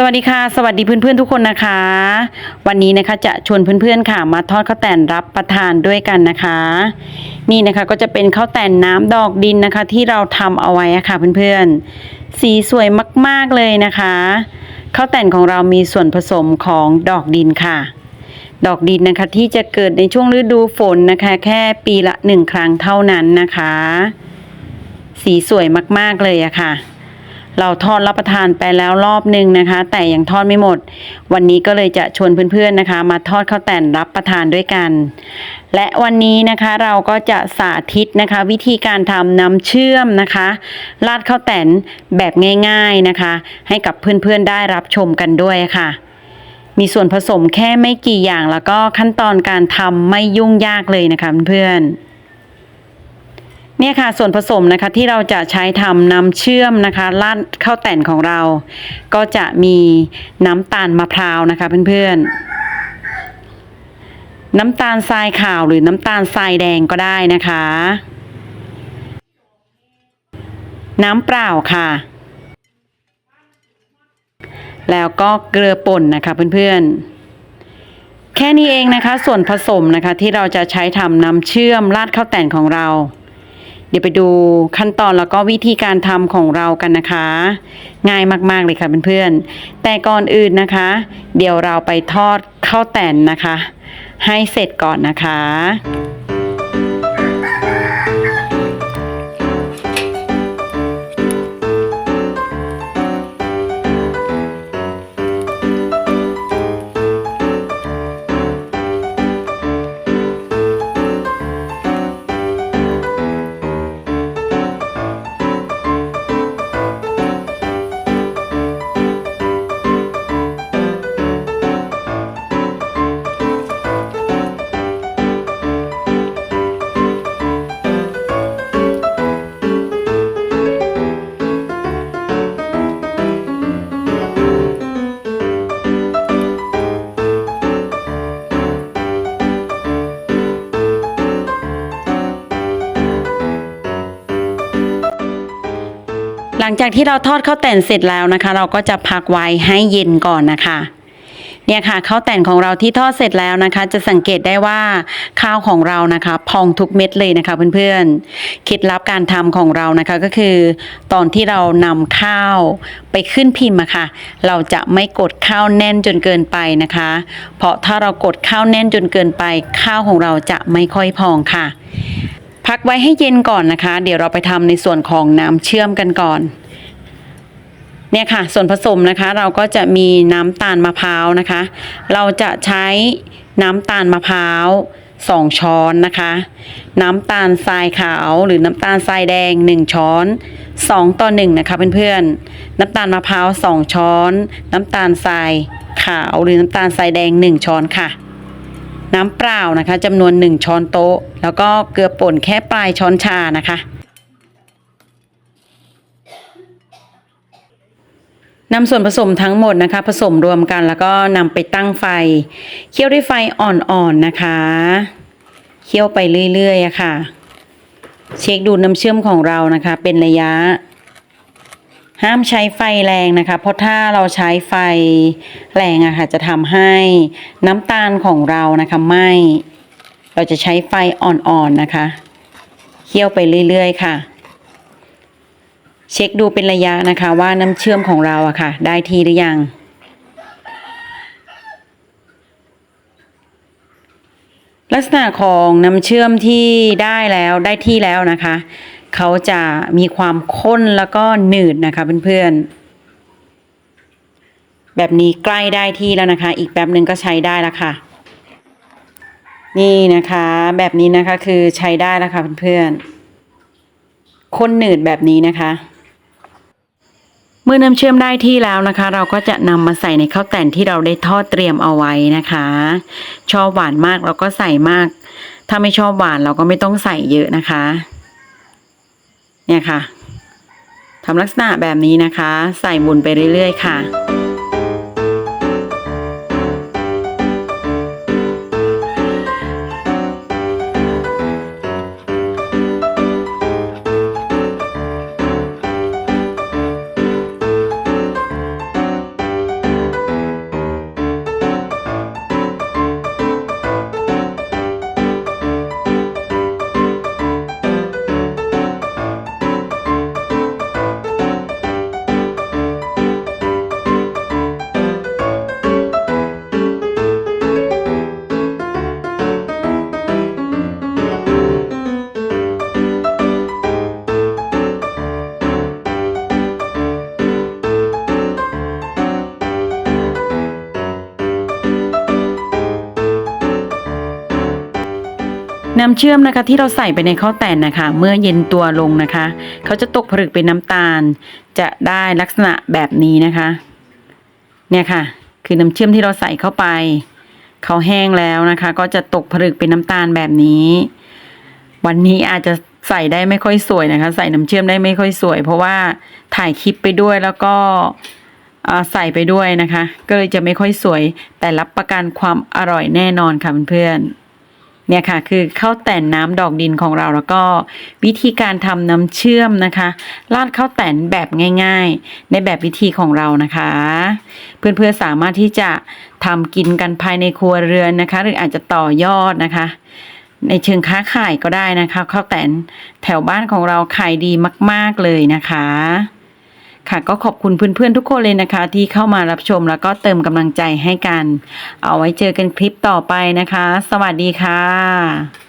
สวัสดีค่ะ สวัสดีเพื่อนๆทุกคนนะคะ วันนี้นะคะจะชวนเพื่อนๆค่ะมาทอดข้าวแตนรับประทานด้วยกันนะคะ นี่นะคะก็จะเป็นข้าวแตนน้ำดอกดินนะคะ ที่เราทำเอาไว้ค่ะเพื่อนๆ สีสวยมากๆเลยนะคะข้าวแตนของเรามีส่วนผสมของดอกดินค่ะ ดอกดินนะคะที่จะเกิดในช่วงฤดูฝนนะคะ แค่ปีละหนึ่งครั้งเท่านั้นนะคะ สีสวยมากๆเลยอะค่ะ เราทอดรับประทานไปแล้วรอบหนึ่งนะคะ แต่ยังทอดไม่หมด วันนี้ก็เลยจะชวนเพื่อนๆนะคะ มาทอดข้าวแต่นรับประทานด้วยกัน และวันนี้นะคะเราก็จะสาธิตนะคะ วิธีการทำน้ำเชื่อมนะคะราดข้าวแต่นแบบง่ายๆนะคะ ให้กับเพื่อนๆได้รับชมกันด้วยค่ะมีส่วนผสมแค่ไม่กี่อย่างแล้วก็ขั้นตอนการทำไม่ยุ่งยากเลยนะคะเพื่อนๆ เนี่ยค่ะส่วนผสมนะคะที่เราจะใช้ทำน้ำเชื่อมนะคะราดข้าวแต่นของเรา ก็จะมีน้ำตาลมะพร้าวนะคะเพื่อนๆ น้ำตาลทรายขาวหรือน้ำตาลทรายแดงก็ได้นะคะ น้ำเปล่าค่ะ แล้วก็เกลือป่นนะคะเพื่อนๆแค่นี้เองนะคะส่วนผสมนะคะที่เราจะใช้ทำน้ำเชื่อมราดข้าวแต่นของเรา เดี๋ยวไปดูขั้นตอนแล้วก็วิธีการทำของเรากันนะคะ ง่ายมากๆเลยค่ะเพื่อนๆแต่ก่อนอื่นนะคะ เดี๋ยวเราไปทอดข้าวแต่นนะคะ ให้เสร็จก่อนนะคะ ลังจากที่เราทอดข้าวแต่นเสร็จแล้วนะคะ เราก็จะพักไว้ให้เย็นก่อนนะคะเนี่ยค่ะข้าวแต่นของเราที่ทอดเสร็จแล้วนะคะ จะสังเกตได้ว่าข้าวของเรานะคะ พองทุกเม็ดเลยนะคะเพื่อนๆเคล็ดลับการทำของเรานะคะก็คือ ตอนที่เรานำข้าวไปขึ้นพิมพ์อะค่ะ เราจะไม่กดข้าวแน่นจนเกินไปนะคะ เพราะถ้าเรากดข้าวแน่นจนเกินไป ข้าวของเราจะไม่ค่อยพองค่ะ พักไว้ให้เย็นก่อนนะคะ เดี๋ยวเราไปทำในส่วนของน้ำเชื่อมกันก่อนเนี่ยค่ะ ส่วนผสมนะคะเราก็จะมีน้ำตาลมะพร้าวนะคะ เราจะใช้น้ำตาลมะพร้าวสองช้อนนะคะ น้ำตาลทรายขาวหรือน้ำตาลทรายแดงหนึ่งช้อนสองต่อหนึ่งนะคะเพื่อนๆน้ำตาลมะพร้าวสองช้อน น้ำตาลทรายขาวหรือน้ำตาลทรายแดงหนึ่งช้อนค่ะ น้ำเปล่านะคะจำนวน 1 ช้อนโต๊ะ แล้วก็เกลือป่นแค่ปลายช้อนชานะคะ นำส่วนผสมทั้งหมดนะคะ ผสมรวมกันแล้วก็นำไปตั้งไฟ เคี่ยวด้วยไฟอ่อนๆนะคะ เคี่ยวไปเรื่อยๆะค่ะ เช็คดูน้ำเชื่อมของเรานะคะ เป็นระยะ ห้ามใช้ไฟแรงนะคะ เพราะถ้าเราใช้ไฟแรงอะค่ะจะทำให้น้ำตาลของเรานะคะไหมเราจะใช้ไฟอ่อนๆนะคะ เคี่ยวไปเรื่อยๆค่ะ เช็คดูเป็นระยะนะคะว่าน้ำเชื่อมของเราอะค่ะ ได้ที่หรือยังลักษณะของน้ำเชื่อมที่ได้แล้วได้ที่แล้วนะคะ เขาจะมีความข้นแล้วก็หนืดนะคะเพื่อนๆ แบบนี้ใกล้ได้ที่แล้วนะคะ อีกแป๊บหนึ่งก็ใช้ได้แล้วค่ะ นี่นะคะ แบบนี้นะคะคือใช้ได้แล้วค่ะเพื่อนๆข้นหนืดแบบนี้นะคะ เมื่อน้ำเชื่อมได้ที่แล้วนะคะ เราก็จะนำมาใส่ในข้าวแต่นที่เราได้ทอดเตรียมเอาไว้นะคะ ชอบหวานมากเราก็ใส่มาก ถ้าไม่ชอบหวานเราก็ไม่ต้องใส่เยอะนะคะ เนี่ยค่ะทำลักษณะแบบนี้นะคะ ใส่บุญไปเรื่อยๆ ค่ะ น้ำเชื่อมนะคะที่เราใส่ไปในข้าวแต่นนะคะ เมื่อเย็นตัวลงนะคะ เขาจะตกผลึกเป็นน้ำตาล จะได้ลักษณะแบบนี้นะคะ เนี่ยค่ะ คือน้ำเชื่อมที่เราใส่เข้าไป เขาแห้งแล้วนะคะ ก็จะตกผลึกเป็นน้ำตาลแบบนี้ วันนี้อาจจะใส่ได้ไม่ค่อยสวยนะคะ ใส่น้ำเชื่อมได้ไม่ค่อยสวย เพราะว่าถ่ายคลิปไปด้วยแล้วก็ใส่ไปด้วยนะคะ ก็เลยจะไม่ค่อยสวย แต่รับประกันความอร่อยแน่นอนค่ะเพื่อนๆ เนี่ยค่ะคือข้าวแต่นน้ำดอกดินของเราแล้วก็วิธีการทำน้ำเชื่อมนะคะราดข้าวแต่นแบบง่าย ๆ ในแบบวิธีของเรานะคะ เพื่อนๆสามารถที่จะทำกินกันภายในครัวเรือนนะคะ หรืออาจจะต่อยอดนะคะ ในเชิงค้าขายก็ได้นะคะข้าวแตนแถวบ้านของเราขายดีมาก ๆเลยนะคะ ค่ะก็ขอบคุณเพื่อนๆทุกคนเลยนะคะ ที่เข้ามารับชมแล้วก็เติมกำลังใจให้กัน เอาไว้เจอกันคลิปต่อไปนะคะ สวัสดีค่ะ